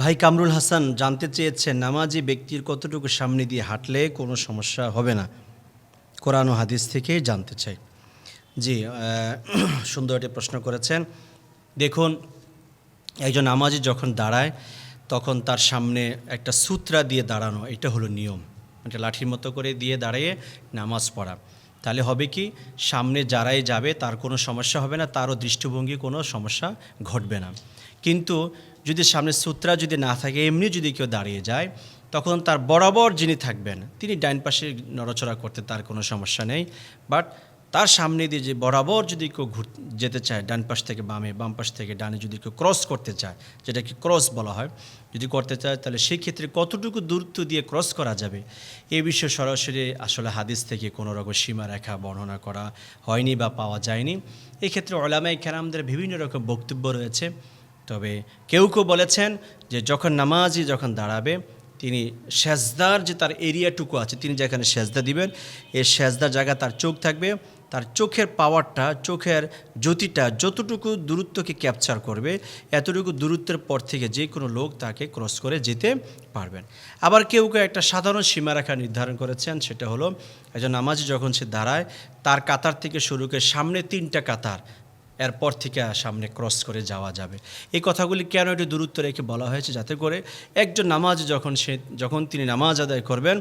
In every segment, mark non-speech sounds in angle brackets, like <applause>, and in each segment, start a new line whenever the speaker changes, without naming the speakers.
ভাই কামরুল হাসান, জানতে চেয়েছেন, নামাজি ব্যক্তির কতটুকু সামনে দিয়ে হাঁটলে কোনো সমস্যা হবে না। কোরআন ও হাদিস থেকে জানতে চাই। জি <clears throat> সুন্দর একটি প্রশ্ন করেছেন। দেখুন, একজন নামাজি যখন দাঁড়ায়, তখন তার সামনে একটা সূত্রা দিয়ে দাঁড়ানো, এটা হলো নিয়ম। একটা লাঠির মতো করে দিয়ে দাঁড়িয়ে নামাজ পড়া। তাহলে হবে কি, সামনে যারাই যাবে, তার কোনো সমস্যা হবে না, তারও দৃষ্টিভঙ্গি কোনো সমস্যা ঘটবে না। কিন্তু যদি সামনে সূত্রা যদি না থাকে, এমনি যদি কেউ দাঁড়িয়ে যায়, তখন তার বরাবর যিনি থাকবেন, তিনি ডাইন পাশে নড়াচড়া করতে তার কোনো সমস্যা নেই। বাট তার সামনে দিয়ে যে বরাবর যদি কেউ ঘুর, যেতে চায়, ডান পাশ থেকে বামে, বাম পাশ থেকে ডানে যদি কেউ ক্রস করতে চায়, যেটাকে ক্রস বলা হয়, যদি করতে চায়, তাহলে সেই ক্ষেত্রে কতটুকু দূরত্ব দিয়ে ক্রস করা যাবে, এ বিষয়ে সরাসরি আসলে হাদিস থেকে কোনো রকম সীমারেখা বর্ণনা করা হয়নি বা পাওয়া যায়নি। এক্ষেত্রে ক্ষেত্রে ওলামাই কেরামদের বিভিন্ন রকম বক্তব্য রয়েছে। তবে কেউ কেউ বলেছেন যে যখন নামাজি যখন দাঁড়াবে, তিনি সেজদার যে তার এরিয়াটুকু আছে, তিনি যেখানে সেজদা দিবেন এই সেজদার জায়গা তার চোখ থাকবে। তার চোখের পাওয়ারটা চোখের জ্যোতিটা যতটুকু দূরত্বকে ক্যাপচার করবে, এতটুকু দূরত্বের পর থেকে যে কোনো লোক তাকে ক্রস করে যেতে পারবেন। আবার কেউ কেউ একটা সাধারণ সীমারেখা নির্ধারণ করেছেন, সেটা হলো, একজন নামাজি যখন সে দাঁড়ায়, তার কাতার থেকে শুরু করে সামনে তিনটা কাতার এরপর থেকে সামনে ক্রস করে যাওয়া যাবে। এই কথাগুলি কেন একটু দূরত্ব রেখে বলা হয়েছে? যাতে করে একজন নামাজ যখন সে, যখন তিনি নামাজ আদায় করবেন,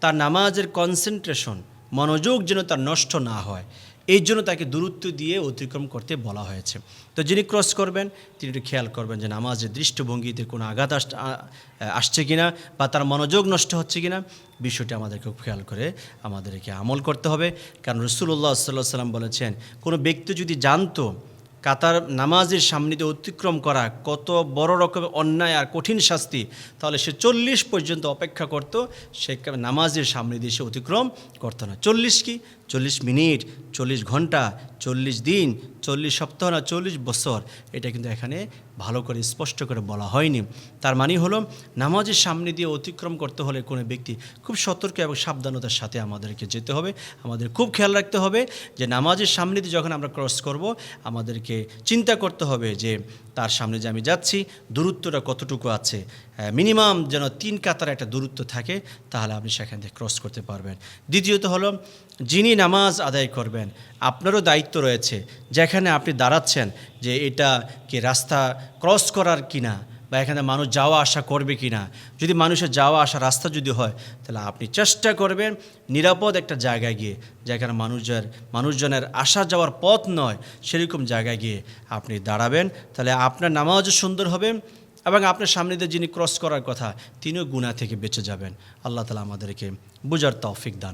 তার নামাজের কনসেন্ট্রেশন মনোযোগ যেন তার নষ্ট না হয়। এই জন্য তাকে দূরত্ব দিয়ে অতিক্রম করতে বলা হয়েছে। তো যিনি ক্রস করবেন, তিনি একটু খেয়াল করবেন যে নামাজের দৃষ্টিভঙ্গিতে কোনো আঘাত আস আসছে কি না বা তার মনোযোগ নষ্ট হচ্ছে কি না বিষয়টি আমাদেরকে খেয়াল করে আমাদেরকে আমল করতে হবে। কারণ রসুল্লাহ সাল্লাহ সাল্লাম বলেছেন, কোনো ব্যক্তি যদি জানতো কাতার নামাজের সামনে দিয়ে অতিক্রম করা কত বড় রকমের অন্যায় আর কঠিন শাস্তি, তাহলে সে চল্লিশ পর্যন্ত অপেক্ষা করত, সে নামাজের সামনে দিয়ে সে অতিক্রম করতো না। চল্লিশ কি? চল্লিশ মিনিট, চল্লিশ ঘণ্টা, চল্লিশ দিন, চল্লিশ সপ্তাহ না, চল্লিশ বছর। এটা কিন্তু এখানে ভালো করে স্পষ্ট করে বলা হয়নি। তার মানে হলো, নামাজের সামনে দিয়ে অতিক্রম করতে হলে কোনো ব্যক্তি খুব সতর্ক এবং সাবধানতার সাথে আমাদেরকে যেতে হবে। আমাদের খুব খেয়াল রাখতে হবে যে, নামাজের সামনে দিয়ে যখন আমরা ক্রস করব আমাদেরকে চিন্তা করতে হবে যে তার সামনে যে আমি যাচ্ছি, দূরত্বটা কতটুকু আছে। মিনিমাম যেন তিন কাতার একটা দূরত্ব থাকে, তাহলে আপনি সেখান থেকে ক্রস করতে পারবেন। দ্বিতীয়ত হলো, যিনি নামাজ আদায় করবেন, আপনারও দায়িত্ব রয়েছে। যেখানে আপনি দাঁড়াচ্ছেন যে এটা কি রাস্তা ক্রস করার কিনা বা এখানে মানুষ যাওয়া আসা করবে কি না? যদি মানুষের যাওয়া আসা রাস্তা যদি হয়, তাহলে আপনি চেষ্টা করবেন নিরাপদ একটা জায়গায় গিয়ে, যেখানে মানুষের, মানুষজনের আসা যাওয়ার পথ নয়, সেরকম জায়গায় গিয়ে আপনি দাঁড়াবেন। তাহলে আপনার নামাজও সুন্দর হবে এবং আপনার সামনে দিয়ে যিনি ক্রস করার কথা, তিনিও গুণা থেকে বেঁচে যাবেন। আল্লাহ তালা আমাদেরকে বোঝার তৌফিক দান